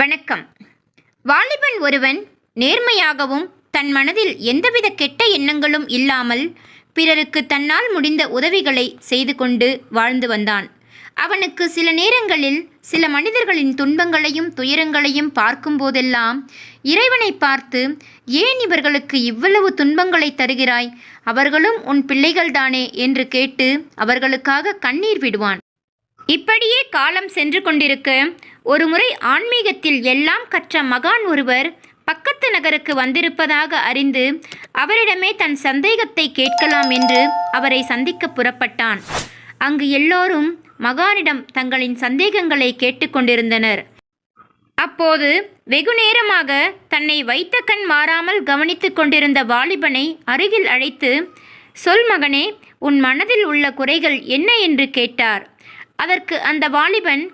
வணக்கம். வாலிபன் ஒருவன் நேர்மையாகவும் தன் மனதில் எந்தவித கெட்ட எண்ணங்களும் இல்லாமல் பிறருக்கு தன்னால் முடிந்த உதவிகளை செய்து கொண்டு வாழ்ந்து வந்தான். அவனுக்கு சில நேரங்களில் சில மனிதர்களின் துன்பங்களையும் துயரங்களையும் பார்க்கும்போதெல்லாம் இறைவனை பார்த்து ஏன் இவர்களுக்கு இவ்வளவு துன்பங்களை தருகிறாய்? அவர்களும் உன் பிள்ளைகள்தானே? என்று கேட்டு அவர்களுக்காக கண்ணீர் விடுவான். இப்படியே காலம் சென்று கொண்டிருக்க. ஒருமுறை ஆன்மீகத்தில் எல்லாம் கற்ற மகான் ஒருவர் பக்கத்து நகருக்கு வந்திருப்பதாக அறிந்து அவரிடமே தன் சந்தேகத்தை கேட்கலாம் என்று அவரை சந்திக்க புறப்பட்டான். அங்கு எல்லோரும் மகானிடம் தங்களின் சந்தேகங்களை கேட்டுக்கொண்டிருந்தனர் அப்போது வெகு நேரமாக தன்னை வைத்த கண் மாறாமல் கவனித்துக் கொண்டிருந்த வாலிபனை அருகில் அழைத்து சொல் மகனே உன் மனதில் உள்ள குறைகள் என்ன? என்று கேட்டார். அதற்கு அந்த வாலிபன்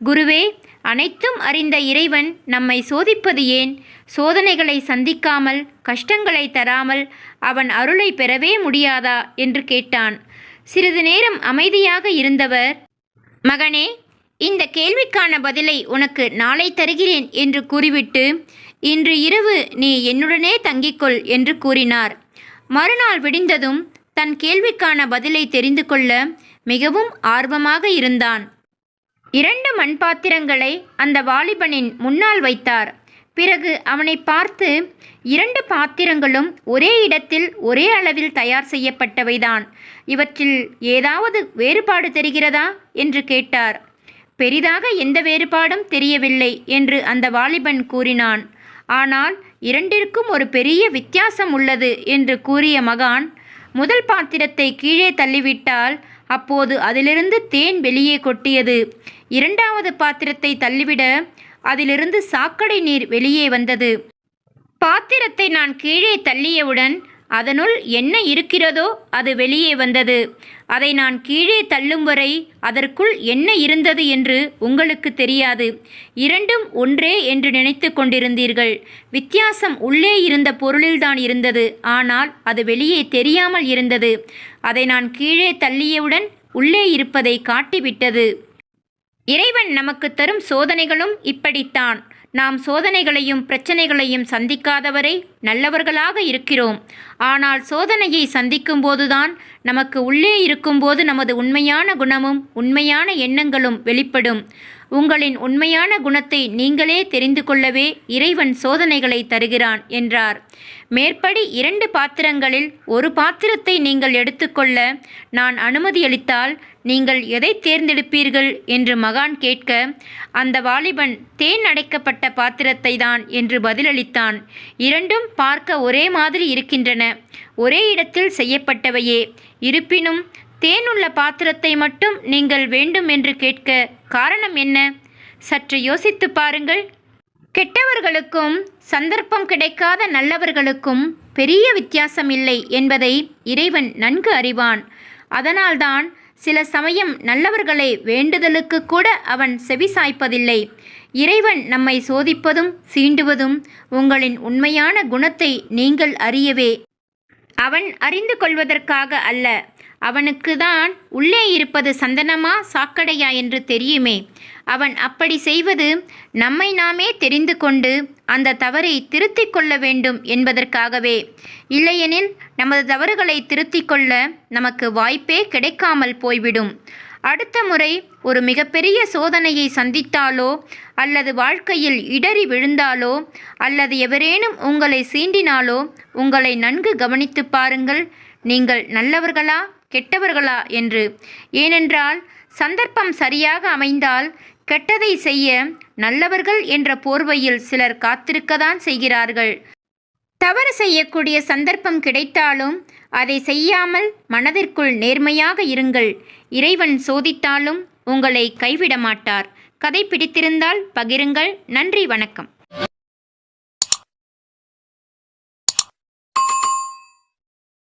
குருவே அனைத்தும் அறிந்த இறைவன் நம்மை சோதிப்பது ஏன்? சோதனைகளை சந்திக்காமல் கஷ்டங்களை தராமல் அவன் அருளை பெறவே முடியாதா? என்று கேட்டான். சிறிது நேரம் அமைதியாக இருந்தவர் மகனே இந்த கேள்விக்கான பதிலை உனக்கு நாளை தருகிறேன் என்று கூறிவிட்டு இன்று இரவு நீ என்னுடனே தங்கிக்கொள் என்று கூறினார். மறுநாள் விடிந்ததும் தன் கேள்விக்கான பதிலை தெரிந்து கொள்ள மிகவும் ஆர்வமாக இருந்தான். இரண்டு மண்பாத்திரங்களை அந்த வாலிபனின் முன்னால் வைத்தார். பிறகு அவனை பார்த்து இரண்டு பாத்திரங்களும் ஒரே இடத்தில் ஒரே அளவில் தயார் செய்யப்பட்டவைதான். இவற்றில் ஏதாவது வேறுபாடு தெரிகிறதா? என்று கேட்டார். பெரிதாக எந்த வேறுபாடும் தெரியவில்லை என்று அந்த வாலிபன் கூறினான். ஆனால் இரண்டிற்கும் ஒரு பெரிய வித்தியாசம் உள்ளது என்று கூறிய மகான் முதல் பாத்திரத்தை கீழே தள்ளிவிட்டால் அப்போது அதிலிருந்து தேன் வெளியே கொட்டியது. இரண்டாவது பாத்திரத்தை தள்ளிவிட அதிலிருந்து சாக்கடை நீர் வெளியே வந்தது. பாத்திரத்தை நான் கீழே தள்ளியவுடன் அதனுள் என்ன இருக்கிறதோ அது வெளியே வந்தது. அதை நான் கீழே தள்ளும் வரை அதற்குள் என்ன இருந்தது என்று உங்களுக்கு தெரியாது. இரண்டும் ஒன்றே என்று நினைத்து கொண்டிருந்தீர்கள். வித்தியாசம் உள்ளே இருந்த பொருளில்தான் இருந்தது. ஆனால் அது வெளியே தெரியாமல் இருந்தது. அதை நான் கீழே தள்ளியவுடன் உள்ளே இருப்பதை காட்டிவிட்டது. இறைவன் நமக்கு தரும் சோதனைகளும் இப்படித்தான். நாம் சோதனைகளையும் பிரச்சனைகளையும் சந்திக்காதவரை நல்லவர்களாக இருக்கிறோம். ஆனால் சோதனையை சந்திக்கும் போதுதான் நமக்கு உள்ளே இருக்கும்போது நமது உண்மையான குணமும் உண்மையான எண்ணங்களும் வெளிப்படும். உங்களின் உண்மையான குணத்தை நீங்களே தெரிந்து கொள்ளவே இறைவன் சோதனைகளை தருகிறான் என்றார். மேற்படி இரண்டு பாத்திரங்களில் ஒரு பாத்திரத்தை நீங்கள் எடுத்துக்கொள்ள நான் அனுமதியளித்தால் நீங்கள் எதை தேர்ந்தெடுப்பீர்கள்? என்று மகான் கேட்க அந்த வாலிபன் தேன் அடைக்கப்பட்ட பாத்திரத்தை தான் என்று பதிலளித்தான். இரண்டும் பார்க்க ஒரே மாதிரி இருக்கின்றன. ஒரே இடத்தில் செய்யப்பட்டவையே. இருப்பினும் தேனுள்ள பாத்திரத்தை மட்டும் நீங்கள் வேண்டும் என்று கேட்க காரணம் என்ன? சற்று யோசித்து பாருங்கள். கெட்டவர்களுக்கும் சந்தர்ப்பம் கிடைக்காத நல்லவர்களுக்கும் பெரிய வித்தியாசம் இல்லை என்பதை இறைவன் நன்கு அறிவான். அதனால்தான் சில சமயம் நல்லவர்களை வேண்டுதலுக்கு கூட அவன் செவிசாய்ப்பதில்லை இறைவன் நம்மை சோதிப்பதும் சீண்டுவதும் உங்களின் உண்மையான குணத்தை நீங்கள் அறியவே. அவன் அறிந்து கொள்வதற்காக அல்ல அவனுக்கு தான் உள்ளே இருப்பது சந்தனமா சாக்கடையா என்று தெரியுமே. அவன் அப்படி செய்வது நம்மை நாமே தெரிந்து கொண்டு அந்த தவறை திருத்திக் கொள்ள வேண்டும் என்பதற்காகவே. இல்லையெனில் நமது தவறுகளை திருத்திக் கொள்ள நமக்கு வாய்ப்பே கிடைக்காமல் போய்விடும். அடுத்த முறை ஒரு மிகப்பெரிய சோதனையை சந்தித்தாலோ அல்லது வாழ்க்கையில் இடறி விழுந்தாலோ அல்லது எவரேனும் உங்களை சீண்டினாலோ உங்களை நன்கு கவனித்து பாருங்கள். நீங்கள் நல்லவர்களா? கெட்டவர்களா என்று. ஏனென்றால் சந்தர்ப்பம் சரியாக அமைந்தால் கெட்டதை செய்ய நல்லவர்கள் என்ற போர்வையில் சிலர் காத்திருக்கத்தான் செய்கிறார்கள். தவறு செய்யக்கூடிய சந்தர்ப்பம் கிடைத்தாலும் அதை செய்யாமல் மனதிற்குள் நேர்மையாக இருங்கள். இறைவன் சோதித்தாலும் உங்களை கைவிட மாட்டார் கதை பிடித்திருந்தால் பகிருங்கள். நன்றி வணக்கம்.